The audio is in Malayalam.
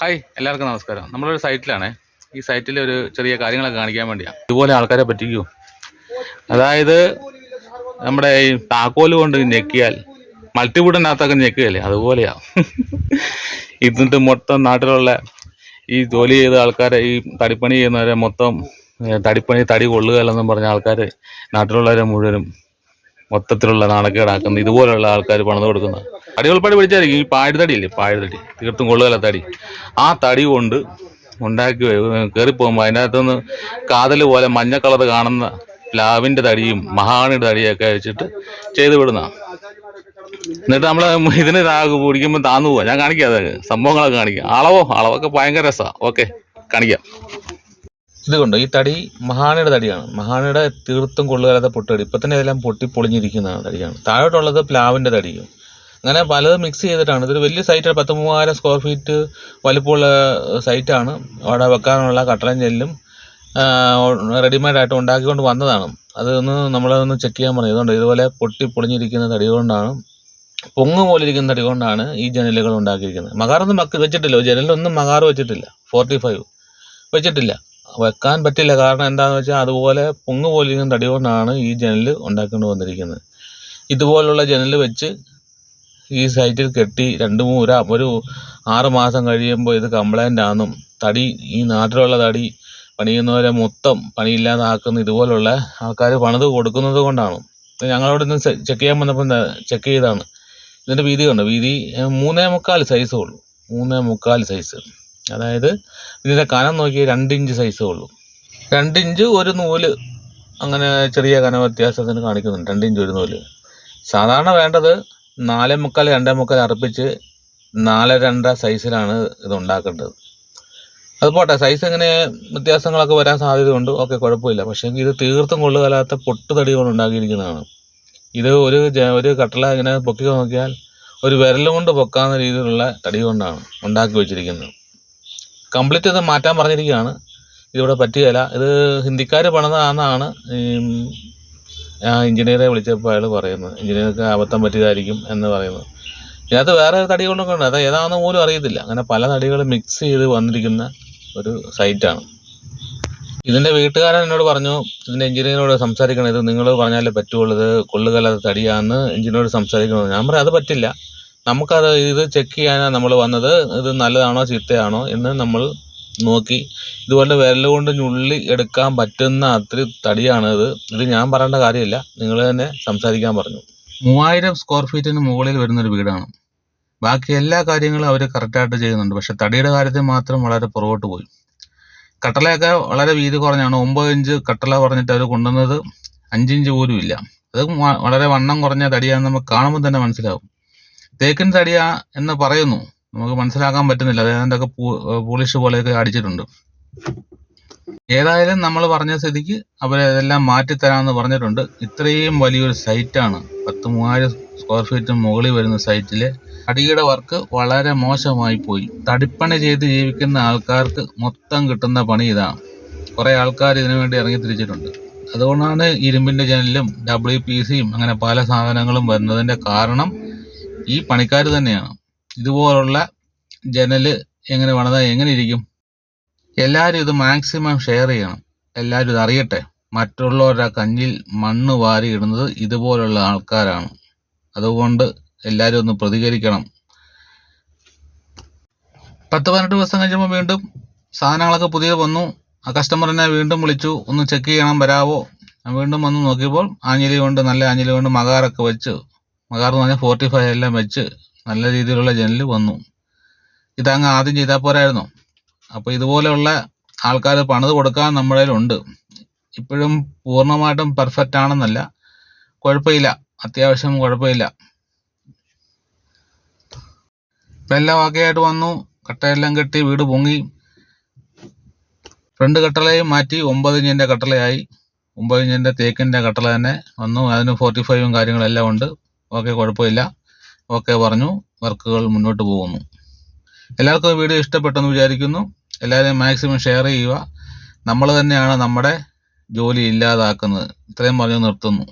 ഹായ് എല്ലാവർക്കും നമസ്കാരം. നമ്മളൊരു സൈറ്റിലാണ്. ഈ സൈറ്റിൽ ഒരു ചെറിയ കാര്യങ്ങളൊക്കെ കാണിക്കാൻ വേണ്ടിയാണ് ഇതുപോലെ ആൾക്കാരെ പറ്റിക്കൂ. അതായത് നമ്മുടെ ഈ താക്കോൽ കൊണ്ട് ഞെക്കിയാൽ മൾട്ടിവുഡിനകത്തൊക്കെ ഞെക്കുകയല്ലേ? അതുപോലെയാ. ഇന്നിട്ട് മൊത്തം നാട്ടിലുള്ള ഈ ജോലി ചെയ്ത ആൾക്കാരെ ഈ തടിപ്പണി ചെയ്യുന്നവരെ മൊത്തം തടിപ്പണി തടി കൊള്ളുകയല്ലെന്നും പറഞ്ഞ ആൾക്കാർ നാട്ടിലുള്ളവരെ മുഴുവനും മൊത്തത്തിലുള്ള നാണക്കേടാക്കുന്ന. ഇതുപോലെയുള്ള ആൾക്കാർ പണിത് കൊടുക്കുന്ന തടികൾപ്പാടി പിടിച്ചായിരിക്കും. ഈ പാഴുതടിയില്ലേ പാഴുതടി തീർത്തും കൊള്ളുകയല്ല തടി. ആ തടി കൊണ്ട് ഉണ്ടാക്കി കയറി പോകുമ്പോൾ അതിന്റെ അകത്തുനിന്ന് കാതൽ പോലെ മഞ്ഞ കളർ കാണുന്ന പ്ലാവിന്റെ തടിയും മഹാണിയുടെ തടിയൊക്കെ വെച്ചിട്ട് ചെയ്ത് വിടുന്ന. എന്നിട്ട് നമ്മൾ ഇതിന് പിടിക്കുമ്പോൾ താന്നു പോവാ. ഞാൻ കാണിക്കാം അതൊക്കെ സംഭവങ്ങളൊക്കെ കാണിക്കാം. അളവോ? അളവൊക്കെ ഭയങ്കര രസമാണ് ഓക്കെ കാണിക്കാം. ഇതുകൊണ്ട് ഈ തടി മഹാണിയുടെ തടിയാണ്. മഹാണിയുടെ തീർത്തും കൊള്ളുകാലത്തെ പൊട്ടടി ഇപ്പം തന്നെ ഇതെല്ലാം പൊട്ടി പൊളിഞ്ഞിരിക്കുന്ന തടിയാണ്. താഴോട്ടുള്ളത് പ്ലാവിന്റെ തടിയും. അങ്ങനെ പലതും മിക്സ് ചെയ്തിട്ടാണ്. ഇതൊരു വലിയ സൈറ്റാണ് പത്ത് മൂവായിരം സ്ക്വയർ ഫീറ്റ് വലിപ്പമുള്ള സൈറ്റാണ് അവിടെ വെക്കാനുള്ള കട്ടളൻ ജെല്ലും റെഡിമെയ്ഡ് ആയിട്ട് ഉണ്ടാക്കിക്കൊണ്ട് വന്നതാണ്. അതൊന്ന് നമ്മളതൊന്ന് ചെക്ക് ചെയ്യാൻ പറഞ്ഞു ഇതുകൊണ്ട് ഇതുപോലെ പൊട്ടി പൊളിഞ്ഞിരിക്കുന്ന തടി കൊണ്ടാണ് പൊങ്ങ് പോലെ ഇരിക്കുന്ന തടി കൊണ്ടാണ് ഈ ജനലുകൾ ഉണ്ടാക്കിയിരിക്കുന്നത്. മകാറൊന്നും വെച്ചിട്ടില്ല. ജനലൊന്നും മകാറ് വെച്ചിട്ടില്ല. ഫോർട്ടി ഫൈവ് വെച്ചിട്ടില്ല. വെക്കാൻ പറ്റില്ല. കാരണം എന്താണെന്ന് വെച്ചാൽ അതുപോലെ പൊങ്ങ് പോലെ ഇരിക്കുന്ന തടി കൊണ്ടാണ് ഈ ജനൽ ഉണ്ടാക്കിക്കൊണ്ട് വന്നിരിക്കുന്നത്. ഇതുപോലുള്ള ജനൽ വെച്ച് ഈ സൈറ്റിൽ കെട്ടി രണ്ട് മൂന്ന് ഒരു ആറ് മാസം കഴിയുമ്പോൾ ഇത് കംപ്ലൈന്റ് ആണെന്നും തടി ഈ നാട്ടിലുള്ള തടി പണിയുന്നവരെ മൊത്തം പണിയില്ലാതാക്കുന്ന ഇതുപോലുള്ള ആൾക്കാർ പണിത് കൊടുക്കുന്നത് കൊണ്ടാണ്. ഞങ്ങളോട് നിന്ന് ചെക്ക് ചെയ്യാൻ വന്നപ്പോൾ ചെക്ക് ചെയ്താണ്. ഇതിന്റെ വീതി കണ്ടോ? വീതി മൂന്നേ മുക്കാൽ സൈസേ ഉള്ളൂ. മൂന്നേ മുക്കാൽ സൈസ് അതായത് ഇതിന്റെ കനം നോക്കി രണ്ട് ഇഞ്ച് സൈസേ ഉള്ളൂ. രണ്ട് ഇഞ്ച് ഒരു നൂൽ അങ്ങനെ ചെറിയ കന വ്യത്യാസത്തിന് കാണിക്കുന്നുണ്ട്. രണ്ട് ഇഞ്ച് ഒരു നൂൽ. സാധാരണ വേണ്ടത് നാലേ മുക്കാൽ രണ്ടേ മുക്കാൽ അർപ്പിച്ച് നാല് രണ്ടര സൈസിലാണ് ഇത് ഉണ്ടാക്കേണ്ടത്. അത് പോട്ടെ സൈസ് എങ്ങനെ വ്യത്യാസങ്ങളൊക്കെ വരാൻ സാധ്യതയുണ്ട് ഓക്കെ കുഴപ്പമില്ല. പക്ഷേ ഇത് തീർത്തും കൊള്ളുകലാത്ത പൊട്ട് തടി കൊണ്ട് ഉണ്ടാക്കിയിരിക്കുന്നതാണ്. ഇത് ഒരു ഒരു കട്ടള ഇങ്ങനെ പൊക്കി നോക്കിയാൽ ഒരു വിരൽ കൊണ്ട് പൊക്കാവുന്ന രീതിയിലുള്ള തടി കൊണ്ടാണ് ഉണ്ടാക്കി വെച്ചിരിക്കുന്നത്. കംപ്ലീറ്റ് ഇത് മാറ്റാൻ പറഞ്ഞിരിക്കുകയാണ്. ഇതിവിടെ പറ്റുകയില്ല ഇത് ഹിന്ദിക്കാർ പണിതാണെന്നാണ് ആ എഞ്ചിനീയറെ വിളിച്ചപ്പോൾ അയാൾ പറയുന്നത് എഞ്ചിനീയർക്ക് അബദ്ധം പറ്റിയതായിരിക്കും എന്ന് പറയുന്നത് ഇതിനകത്ത് വേറെ തടി കൊണ്ടൊക്കെ ഉണ്ട് അത് ഏതാണെന്ന് പോലും അറിയത്തില്ല. അങ്ങനെ പല തടികൾ മിക്സ് ചെയ്ത് വന്നിരിക്കുന്ന ഒരു സൈറ്റാണ് ഇതിന്റെ വീട്ടുകാരൻ എന്നോട് പറഞ്ഞു ഇതിന്റെ എഞ്ചിനീയറിനോട് സംസാരിക്കണം. ഇത് നിങ്ങൾ പറഞ്ഞാലേ പറ്റുള്ളൂ. ഇത് കൊള്ളുകല്ലാത്ത തടിയാന്ന് എഞ്ചിനീയറോട് സംസാരിക്കണം ഞാൻ പറയാം അത് പറ്റില്ല. നമുക്കത് ഇത് ചെക്ക് ചെയ്യാനാണ് നമ്മൾ വന്നത്. ഇത് നല്ലതാണോ ചീത്തയാണോ എന്ന് നമ്മൾ നോക്കി. ഇതുപോലെ വിരൽ കൊണ്ട് ഞുള്ളി എടുക്കാൻ പറ്റുന്ന അത്ര തടിയാണ് ഇത് ഞാൻ പറയേണ്ട കാര്യമില്ല. നിങ്ങൾ തന്നെ സംസാരിക്കാൻ പറഞ്ഞു. മൂവായിരം സ്ക്വയർ ഫീറ്റിന് മുകളിൽ വരുന്ന ഒരു വീടാണ്. ബാക്കി എല്ലാ കാര്യങ്ങളും അവർ കറക്റ്റായിട്ട് ചെയ്യുന്നുണ്ട്. പക്ഷെ തടിയുടെ കാര്യത്തിൽ മാത്രം വളരെ പുറകോട്ട് പോയി. കട്ടളയൊക്കെ വളരെ വീതി കുറഞ്ഞാണ്. ഒമ്പത് ഇഞ്ച് കട്ടള പറഞ്ഞിട്ട് അവർ കൊണ്ടുവന്നത് അഞ്ചിഞ്ച് പോലും ഇല്ല. അത് വളരെ വണ്ണം കുറഞ്ഞ തടിയാണെന്ന് നമുക്ക് കാണുമ്പോൾ തന്നെ മനസ്സിലാവും. തേക്കിൻ തടിയാ എന്ന് പറയുന്നു. നമുക്ക് മനസ്സിലാക്കാൻ പറ്റുന്നില്ല. അത് ഏതാണ്ടൊക്കെ പോളിഷ് പോലെയൊക്കെ അടിച്ചിട്ടുണ്ട്. ഏതായാലും നമ്മൾ പറഞ്ഞ സ്ഥിതിക്ക് അവരതെല്ലാം മാറ്റിത്തരാമെന്ന് പറഞ്ഞിട്ടുണ്ട്. ഇത്രയും വലിയൊരു സൈറ്റാണ്. പത്ത് മൂവായിരം സ്ക്വയർ ഫീറ്റ് മുകളിൽ വരുന്ന സൈറ്റിലെ അടിയുടെ വർക്ക് വളരെ മോശമായി പോയി. തടിപ്പണി ചെയ്ത് ജീവിക്കുന്ന ആൾക്കാർക്ക് മൊത്തം കിട്ടുന്ന പണി ഇതാണ് കുറേ ആൾക്കാർ ഇതിനു വേണ്ടി ഇറങ്ങി തിരിച്ചിട്ടുണ്ട്. അതുകൊണ്ടാണ് ഇരുമ്പിന്റെ ജനലും ഡബ്ല്യു പി സിയും അങ്ങനെ പല സാധനങ്ങളും വരുന്നതിന്റെ കാരണം ഈ പണിക്കാർ തന്നെയാണ്. ഇതുപോലുള്ള ജനൽ എങ്ങനെ പണിതാൽ എങ്ങനെ ഇരിക്കും? എല്ലാവരും ഇത് മാക്സിമം ഷെയർ ചെയ്യണം. എല്ലാവരും ഇത് അറിയട്ടെ. മറ്റുള്ളവരുടെ കഞ്ഞിൽ മണ്ണ് വാരി ഇടുന്നത് ഇതുപോലുള്ള ആൾക്കാരാണ്. അതുകൊണ്ട് എല്ലാവരും ഒന്ന് പ്രതികരിക്കണം. പത്ത് പതിനെട്ട് ദിവസം കഴിഞ്ഞപ്പോൾ വീണ്ടും സാധനങ്ങളൊക്കെ പുതിയത് വന്നു. ആ കസ്റ്റമറിനെ വീണ്ടും വിളിച്ചു. ഒന്ന് ചെക്ക് ചെയ്യണം വരാവോ? വീണ്ടും വന്ന് നോക്കിയപ്പോൾ ആഞ്ഞിലി കൊണ്ട് നല്ല ആഞ്ഞിലി കൊണ്ട് മകാറൊക്കെ വെച്ച് മകാർ എന്ന് പറഞ്ഞാൽ ഫോർട്ടി ഫൈവ് എല്ലാം വെച്ച് നല്ല രീതിയിലുള്ള ജനൽ വന്നു. ഇതങ്ങ് ആദ്യം ചെയ്താൽ പോരായിരുന്നോ. അപ്പോൾ ഇതുപോലെയുള്ള ആൾക്കാർ പണിത് കൊടുക്കാൻ നമ്മുടെ ഉണ്ട് ഇപ്പോഴും പൂർണമായിട്ടും പെർഫെക്റ്റ് ആണെന്നല്ല. കുഴപ്പമില്ല. അത്യാവശ്യം കുഴപ്പമില്ല. എല്ലാം ഒക്കെ ആയിട്ട് വന്നു. കട്ടയെല്ലാം കെട്ടി വീട് പൊങ്ങി. ഫ്രണ്ട് കട്ടളയും മാറ്റി ഒമ്പത് ഇഞ്ചിന്റെ കട്ടളയായി. ഒമ്പത് ഇഞ്ചിന്റെ തേക്കിന്റെ കട്ടള തന്നെ വന്നു. അതിന് ഫോർട്ടി ഫൈവും കാര്യങ്ങളെല്ലാം ഉണ്ട്. ഓക്കെ കുഴപ്പമില്ല. ഓക്കെ പറഞ്ഞു വർക്കുകൾ മുന്നോട്ട് പോകുന്നു. എല്ലാവർക്കും വീഡിയോ ഇഷ്ടപ്പെട്ടെന്ന് വിചാരിക്കുന്നു. എല്ലാവരും മാക്സിമം ഷെയർ ചെയ്യുക. നമ്മൾ തന്നെയാണ് നമ്മുടെ ജോലി ഇല്ലാതാക്കുന്നത്. ഇത്രയും പറഞ്ഞു നിർത്തുന്നു.